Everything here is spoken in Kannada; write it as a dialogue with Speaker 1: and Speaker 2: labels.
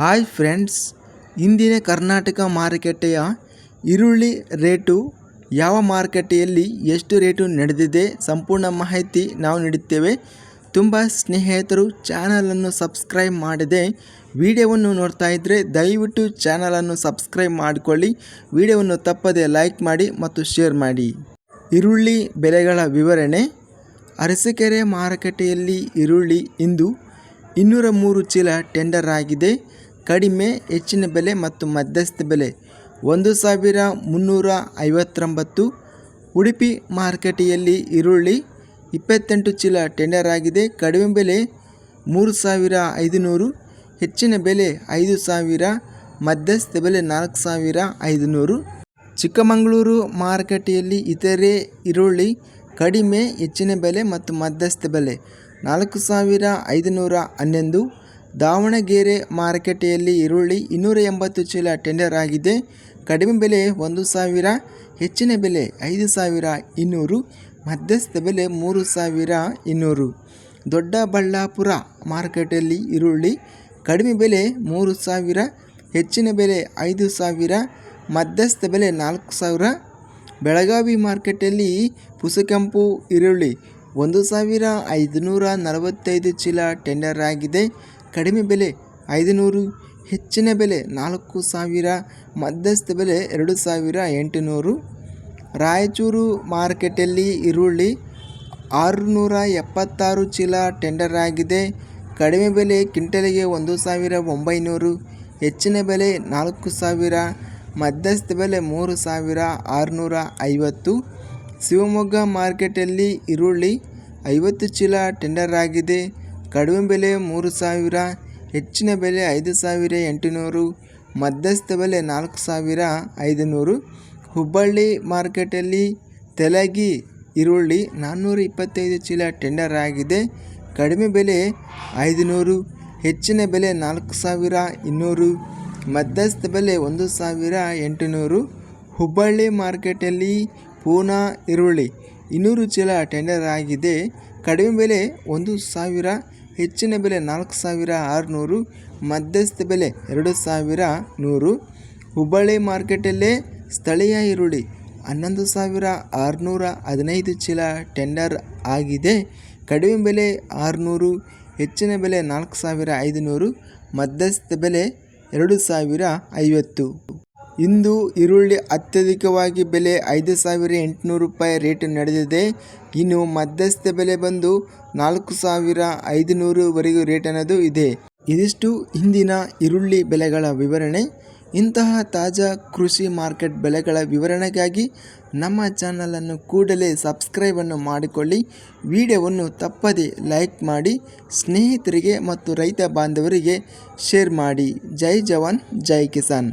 Speaker 1: ಹಾಯ್ ಫ್ರೆಂಡ್ಸ್, ಇಂದಿನ ಕರ್ನಾಟಕ ಮಾರುಕಟ್ಟೆಯ ಈರುಳ್ಳಿ ರೇಟು ಯಾವ ಮಾರುಕಟ್ಟೆಯಲ್ಲಿ ಎಷ್ಟು ರೇಟು ನಡೆದಿದೆ ಸಂಪೂರ್ಣ ಮಾಹಿತಿ ನಾವು ನೀಡುತ್ತೇವೆ. ತುಂಬ ಸ್ನೇಹಿತರು ಚಾನಲನ್ನು ಸಬ್ಸ್ಕ್ರೈಬ್ ಮಾಡದೆ ವಿಡಿಯೋವನ್ನು ನೋಡ್ತಾ ಇದ್ದರೆ ದಯವಿಟ್ಟು ಚಾನಲನ್ನು ಸಬ್ಸ್ಕ್ರೈಬ್ ಮಾಡಿಕೊಳ್ಳಿ. ವಿಡಿಯೋವನ್ನು ತಪ್ಪದೆ ಲೈಕ್ ಮಾಡಿ ಮತ್ತು ಶೇರ್ ಮಾಡಿ. ಈರುಳ್ಳಿ ಬೆಲೆಗಳ ವಿವರಣೆ. ಅರಸೀಕೆರೆ ಮಾರುಕಟ್ಟೆಯಲ್ಲಿ ಈರುಳ್ಳಿ ಇಂದು ಇನ್ನೂರ ಮೂರು ಚೀಲ ಟೆಂಡರ್ ಆಗಿದೆ. ಕಡಿಮೆ, ಹೆಚ್ಚಿನ ಬೆಲೆ ಮತ್ತು ಮಧ್ಯಸ್ಥ ಬೆಲೆ. ಒಂದು ಸಾವಿರ ಮುನ್ನೂರ ಐವತ್ತೊಂಬತ್ತು ಉಡುಪಿ ಮಾರುಕಟ್ಟೆಯಲ್ಲಿ ಈರುಳ್ಳಿ ಇಪ್ಪತ್ತೆಂಟು ಚೀಲ ಟೆಂಡರ್ ಆಗಿದೆ. ಕಡಿಮೆ ಬೆಲೆ ಮೂರು ಸಾವಿರ ಐದುನೂರು, ಹೆಚ್ಚಿನ ಬೆಲೆ ಐದು ಸಾವಿರ, ಮಧ್ಯಸ್ಥ ಬೆಲೆ ನಾಲ್ಕು ಸಾವಿರ ಐದುನೂರು. ಚಿಕ್ಕಮಗಳೂರು ಮಾರುಕಟ್ಟೆಯಲ್ಲಿ ಇತರೆ ಈರುಳ್ಳಿ ಕಡಿಮೆ, ಹೆಚ್ಚಿನ ಬೆಲೆ ಮತ್ತು ಮಧ್ಯಸ್ಥ ಬೆಲೆ ನಾಲ್ಕು ಸಾವಿರ ಐದುನೂರ ಹನ್ನೊಂದು. ದಾವಣಗೆರೆ ಮಾರುಕಟ್ಟೆಯಲ್ಲಿ ಈರುಳ್ಳಿ ಇನ್ನೂರ ಎಂಬತ್ತು ಚೀಲ ಟೆಂಡರ್ ಆಗಿದೆ. ಕಡಿಮೆ ಬೆಲೆ ಒಂದು ಸಾವಿರ, ಹೆಚ್ಚಿನ ಬೆಲೆ ಐದು ಸಾವಿರ ಇನ್ನೂರು ಮಧ್ಯಸ್ಥ ಬೆಲೆ ಮೂರು ಸಾವಿರ ಇನ್ನೂರು. ದೊಡ್ಡಬಳ್ಳಾಪುರ ಮಾರುಕಟ್ಟೆಯಲ್ಲಿ ಈರುಳ್ಳಿ ಕಡಿಮೆ ಬೆಲೆ ಮೂರು ಸಾವಿರ, ಹೆಚ್ಚಿನ ಬೆಲೆ ಐದು ಸಾವಿರ ಮಧ್ಯಸ್ಥ ಬೆಲೆ ನಾಲ್ಕು ಸಾವಿರ. ಬೆಳಗಾವಿ ಮಾರ್ಕೆಟಲ್ಲಿ ಪುಸಕೆಂಪು ಈರುಳ್ಳಿ ಒಂದು ಸಾವಿರ ಐದುನೂರ ನಲವತ್ತೈದು ಚೀಲ ಟೆಂಡರ್ ಆಗಿದೆ. ಕಡಿಮೆ ಬೆಲೆ ಐದುನೂರು, ಹೆಚ್ಚಿನ ಬೆಲೆ ನಾಲ್ಕು ಸಾವಿರ, ಮಧ್ಯಸ್ಥ ಬೆಲೆ ಎರಡು ಸಾವಿರ ಎಂಟುನೂರು. ರಾಯಚೂರು ಮಾರ್ಕೆಟಲ್ಲಿ ಈರುಳ್ಳಿ ಆರುನೂರ ಎಪ್ಪತ್ತಾರು ಚೀಲ ಟೆಂಡರ್ ಆಗಿದೆ. ಕಡಿಮೆ ಬೆಲೆ ಕ್ವಿಂಟಲಿಗೆ ಒಂದು ಸಾವಿರ ಒಂಬೈನೂರು, ಹೆಚ್ಚಿನ ಬೆಲೆ ನಾಲ್ಕು ಸಾವಿರ, ಮಧ್ಯಸ್ಥ ಬೆಲೆ ಮೂರು ಸಾವಿರ ಆರುನೂರ ಐವತ್ತು. ಶಿವಮೊಗ್ಗ ಮಾರ್ಕೆಟಲ್ಲಿ ಈರುಳ್ಳಿ ಐವತ್ತು ಚೀಲ ಟೆಂಡರ್ ಆಗಿದೆ. ಕಡಿಮೆ ಬೆಲೆ ಮೂರು ಸಾವಿರ, ಹೆಚ್ಚಿನ ಬೆಲೆ ಐದು ಸಾವಿರ ಎಂಟುನೂರು, ಮಧ್ಯಸ್ಥ ಬೆಲೆ ನಾಲ್ಕು ಸಾವಿರ ಐದುನೂರು. ಹುಬ್ಬಳ್ಳಿ ಮಾರ್ಕೆಟಲ್ಲಿ ತೆಲಗಿ ಈರುಳ್ಳಿ ನಾನ್ನೂರ ಇಪ್ಪತ್ತೈದು ಚೀಲ ಟೆಂಡರ್ ಆಗಿದೆ. ಕಡಿಮೆ ಬೆಲೆ ಐದುನೂರು, ಹೆಚ್ಚಿನ ಬೆಲೆ ನಾಲ್ಕು ಸಾವಿರ ಇನ್ನೂರು, ಮಧ್ಯಸ್ಥ ಬೆಲೆ ಒಂದು ಸಾವಿರ ಎಂಟುನೂರು. ಹುಬ್ಬಳ್ಳಿ ಮಾರ್ಕೆಟಲ್ಲಿ ಪೂನಾ ಈರುಳ್ಳಿ ಇನ್ನೂರು ಚೀಲ ಟೆಂಡರ್ ಆಗಿದೆ. ಕಡಿಮೆ ಬೆಲೆ ಒಂದು ಸಾವಿರ ಹೆಚ್ಚಿನ ಬೆಲೆ ನಾಲ್ಕು ಸಾವಿರ ಆರುನೂರು, ಮಧ್ಯಸ್ಥ ಬೆಲೆ ಎರಡು ಸಾವಿರ ನೂರು. ಹುಬ್ಬಳ್ಳಿ ಮಾರ್ಕೆಟಲ್ಲೇ ಸ್ಥಳೀಯ ಈರುಳ್ಳಿ ಹನ್ನೊಂದು ಸಾವಿರ ಆರುನೂರ ಹದಿನೈದು ಚೀಲ ಟೆಂಡರ್ ಆಗಿದೆ. ಕಡಿಮೆ ಬೆಲೆ ಆರುನೂರು, ಹೆಚ್ಚಿನ ಬೆಲೆ ನಾಲ್ಕು ಸಾವಿರ ಐದುನೂರು, ಮಧ್ಯಸ್ಥ ಬೆಲೆ ಎರಡು ಸಾವಿರ ಐವತ್ತು. ಇಂದು ಈರುಳ್ಳಿ ಅತ್ಯಧಿಕವಾಗಿ ಬೆಲೆ ಐದು ಸಾವಿರ ಎಂಟುನೂರು ರೂಪಾಯಿ ರೇಟ್ ನಡೆದಿದೆ. ಇನ್ನು ಮಧ್ಯಸ್ಥ ಬೆಲೆ ಬಂದು ನಾಲ್ಕು ಸಾವಿರ ಐದುನೂರುವರೆಗೂ ರೇಟ್ ಅನ್ನೋದು ಇದೆ. ಇದಿಷ್ಟು ಇಂದಿನ ಈರುಳ್ಳಿ ಬೆಲೆಗಳ ವಿವರಣೆ. ಇಂತಹ ತಾಜಾ ಕೃಷಿ ಮಾರ್ಕೆಟ್ ಬೆಲೆಗಳ ವಿವರಣೆಗಾಗಿ ನಮ್ಮ ಚಾನಲನ್ನು ಕೂಡಲೇ ಸಬ್ಸ್ಕ್ರೈಬನ್ನು ಮಾಡಿಕೊಳ್ಳಿ. ವಿಡಿಯೋವನ್ನು ತಪ್ಪದೆ ಲೈಕ್ ಮಾಡಿ, ಸ್ನೇಹಿತರಿಗೆ ಮತ್ತು ರೈತ ಬಾಂಧವರಿಗೆ ಶೇರ್ ಮಾಡಿ. ಜೈ ಜವಾನ್, ಜೈ ಕಿಸಾನ್.